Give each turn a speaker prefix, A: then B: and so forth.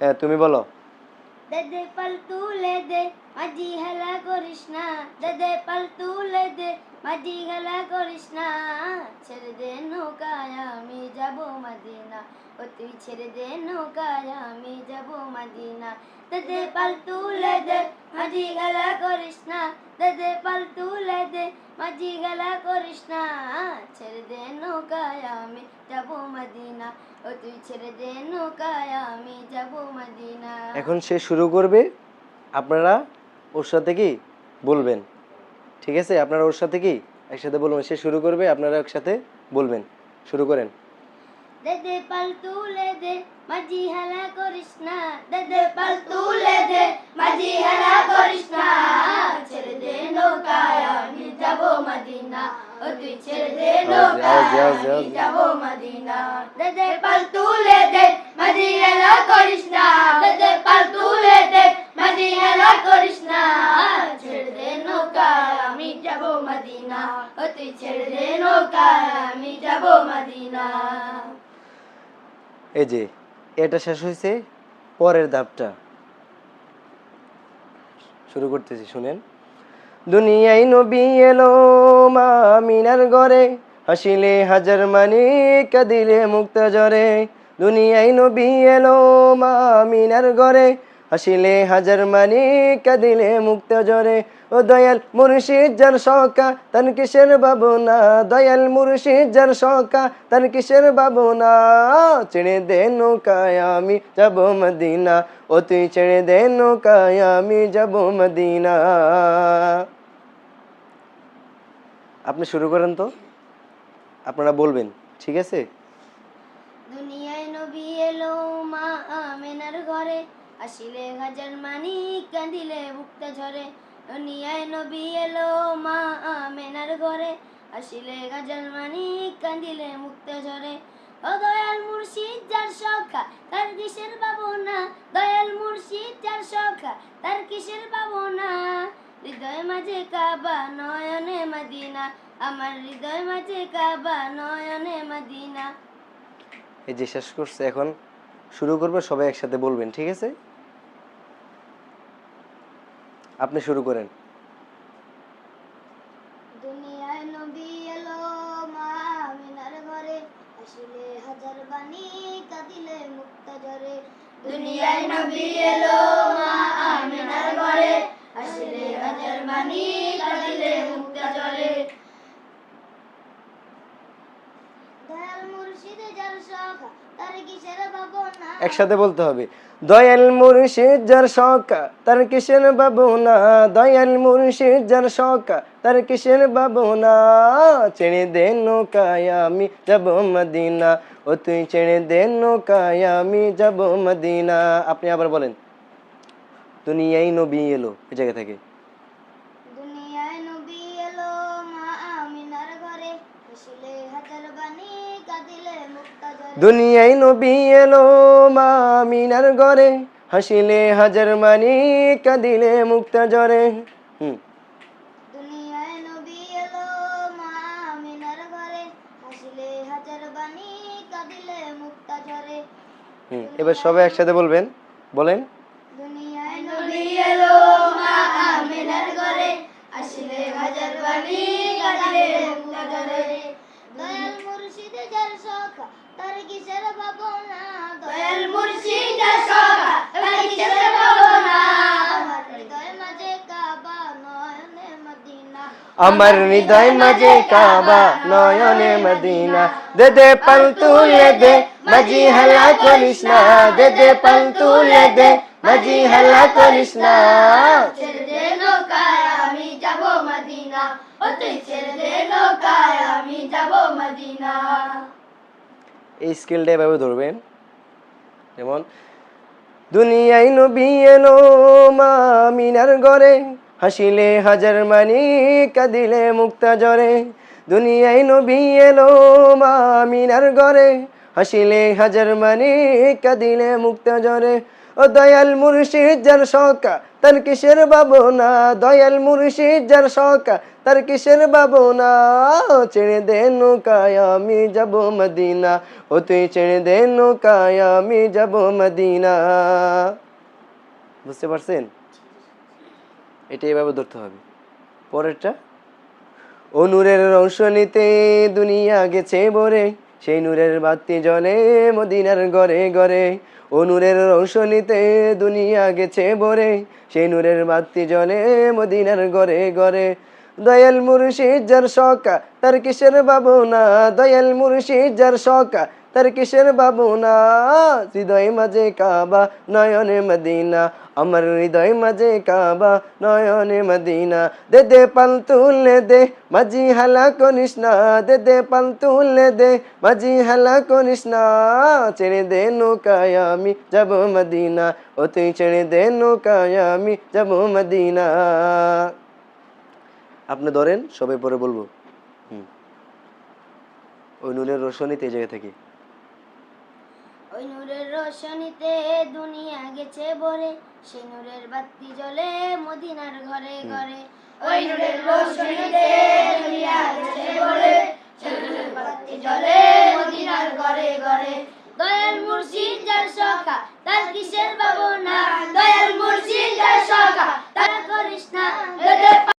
A: হ্যাঁ তুমি বলো।
B: দে পাল তুলে দে, মাঝি হেলা করিস না। দে পাল তুলে দে, মাঝি হেলা করিস না। ছেড়ে দে নৌকায়, আমি যাব মদিনা। ও তুই ছেড়ে দে নৌকায়, আমি যাব মদিনা। দে পাল তুলে দে, মাঝি হেলা করিস না। দে পাল তুলে দে মাঝি হেলা করিস না ছেড়ে দে নৌকায় আমি যাব মদিনা। ও তুই ছেড়ে দে নৌকায় আমি যাব মদিনা।
A: এখন সে শুরু করবে আপনারা ওর সাথে কি বলবেন? ঠিক আছে আপনারা ওর সাথে কি একসাথে বলবেন? সে শুরু করবে আপনারা একসাথে বলবেন। শুরু করেন।
B: দে দে পাল তুলে দে মাঝি হেলা করিস না দে দে পাল তুলে দে। আমি যাব মদিনা দে দে পাল তুলে দে মাঝি হেলা করিস না দে দে পাল তুলে দে মাঝি হেলা করিস না ছেড়ে দে নৌকায় আমি যাব মদিনা ও তুই ছেড়ে দে নৌকায় আমি যাব মদিনা
A: এই যে এটা শেষ হয়েছে পরের ধাপটা। শুরু করতেছি শুনেন। দুনিয়ায় নবী এলো মা মিনার ঘরে। হাসিলে হাজার মানি, কাদিলে মুক্ত জরে দুনিয়ায় নবী এলো মা মিনার ঘরে। হাসিলে হাজার মানি, কাদিলে মুক্ত জরে ও দয়াল মুর্শিদ, যার সকা তান কিসের বাবনা দয়াল মুর্শিদ, যার সকা তান কিসের বাবনা ছেড়ে দে নৌকায়, আমি যাব মদিনা। ও তুই ছেড়ে দে নৌকায়, আমি যাব মদিনা। আপনি শুরু করেন তো। আপনারা বলবেন, ঠিক আছে?
B: দুনিয়ায় নবী এলো মা আমেনার ঘরে, আসিলে হাজার মানি কাঁদিলে বুকটা ঝরে। দুনিয়ায় নবী এলো মা আমেনার ঘরে, আসিলে হাজার মানি কাঁদিলে মুক্তা ঝরে। ও দয়াল মুর্শিদ, যার সখা তার কিসের না দয়াল মুর্শিদ, যার সখা তার কিসের না হৃদয় মাঝে কাবা, নয়নে মদিনা। আমার হৃদয় মাঝে কাবা, নয়নে মদিনা।
A: এই যে শেষ করছে এখন, শুরু করবে, সবাই একসাথে বলবেন, ঠিক আছে? আপনি শুরু করেন।
B: ঝরে দুনিয়ায় নবী এলো মা আমিনার ঘরে। আসলে হাজার বাণী কাঁদিলে মুক্তা ঝরে দয়াল মুর্শিদে যার সখা তার কিসের ভাবনা
A: একসাথে বলতে হবে। দয়াল মুর্শিদ যার সকা তার কিসের বাবনা? দয়াল মুর্শিদ যার সকা তার কিসের বাবনা? ছেড়ে দে নৌকায় আমি যাব মদিনা। ও তুই ছেড়ে দে নৌকায় আমি যাব মদিনা। আপনি আবার বলেন দুনিয়াই নবী এলো এই জায়গা থেকে।
B: দুনিয়ায় নবী এলো মা
A: মিনার ঘরে হাসিলে হাজার মানি কাঁদিলে মুক্তা জরে হুম এবার সবাই একসাথে বলবেন বলেন।
B: আসিলে হাজার বাণী কাঁদিলে মুক্ত ঝরে দয়াল মুর্শিদে যার সখা তার কিসের ভাবনা দয়াল মুর্শিদে সখা তার কিসের ভাবনা আমার হৃদয় মাঝে কাবা নয়নে মদিনা।
A: আমার হৃদয় মাঝে কাবা নয়নে মদিনা। দে দে পাল তুলে দে মাঝি হালা করিস না দে দে পাল তুলে দে মাঝি হালা করিস না
B: ছেড়ে দে নৌকায় আমি যাব মদিনা। ও তুই ছেড়ে দে নৌকায় আমি যাব মদিনা।
A: এই স্কেলটা এভাবে ধরবেন। যেমন, দুনিয়ায় নবী এলো মা মিনার ঘরে, হাসিলে হাজার মানি, কাঁদিলে মুক্তা জরে দুনিয়ায় নবী এলো মা মিনার ঘরে, হাসিলে হাজার মানি, কাঁদিলে মুক্তা জরে ও দয়াল মুর্শিদ যার শকা তার কিসের বাবনা? দয়াল মুর্শিদ যার শকা তার কিসের বাবনা? ছেড়ে দে নৌকায়, আমি যাব মদিনা। ও, তুই ছেড়ে দে নৌকায়, আমি যাব মদিনা। বুঝতে পারছেন? এটা এভাবে ধরতে হবে। পরেরটা, ও নূরের রৌশনীতে দুনিয়া গেছে বরে সেই নূরের বাতি জ্বলে মদিনার ঘরে ঘরে ও নূরের রৌশনীতে দুনিয়া গেছে বরে সেই নূরের বাতি জলে মদিনার ঘরে ঘরে। দয়াল মুর্শিদ যার শখ, তার কিসের বাবনা দয়াল মুর্শিদ যার শকা তার কিসের বাবনা হৃদয় মাঝে কাবা, নয়নে মদিনা। আমার হৃদয় মাঝে কাবা, নয়নে মদিনা। দে দে, পাল তুলে দে, মাঝি হালা করিস না। দে দে, পাল তুলে দে, মাঝি হালা করিস না। ছেড়ে দে নৌকায় আমি যাব মদিনা। ও তুই ছেড়ে দে নৌকায় আমি যাব মদিনা। আপনি ধরেন সবাই পরে বলব, হুম, ওই নুনের রোশনীতে এই থেকে।
B: ওই নূরের রোশনিতে দুনিয়া গেছে বলে সে নূরের বাতি জ্বলে মদিনার ঘরে ঘরে। ওই নূরের রোশনীতে দুনিয়া গেছে বলে সে নূরের বাতি জ্বলে মদিনার ঘরে ঘরে। দয়াল মুর্শিদ যার সখা তার কিসের